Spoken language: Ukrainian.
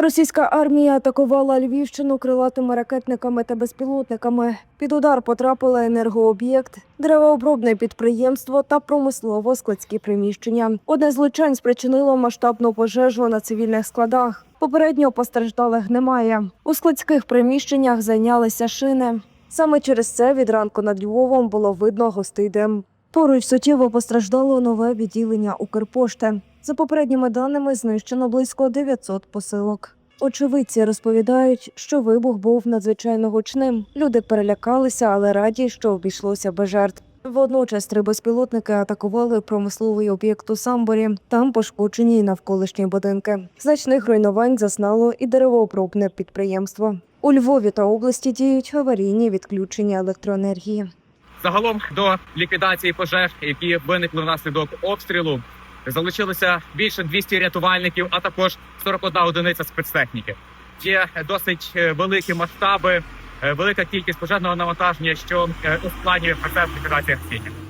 Російська армія атакувала Львівщину крилатими ракетниками та безпілотниками. Під удар потрапили енергооб'єкт, деревообробне підприємство та промислово-складські приміщення. Одне з влучань спричинило масштабну пожежу на цивільних складах. Попередньо постраждалих немає. У складських приміщеннях зайнялися шини. Саме через це від ранку над Львовом було видно густий дим. Поруч суттєво постраждало нове відділення Укрпошти. За попередніми даними, знищено близько 900 посилок. Очевидці розповідають, що вибух був надзвичайно гучним. Люди перелякалися, але раді, що обійшлося без жертв. Водночас три безпілотники атакували промисловий об'єкт у Самборі. Там пошкоджені й навколишні будинки. Значних руйнувань зазнало і деревообробне підприємство. У Львові та області діють аварійні відключення електроенергії. Загалом до ліквідації пожеж, які виникли внаслідок обстрілу, залучилося більше 200 рятувальників, а також 41 одиниця спецтехніки. Є досить е, великі масштаби, е, велика кількість пожежного навантаження, що у ускладнює процес ліквідації активів.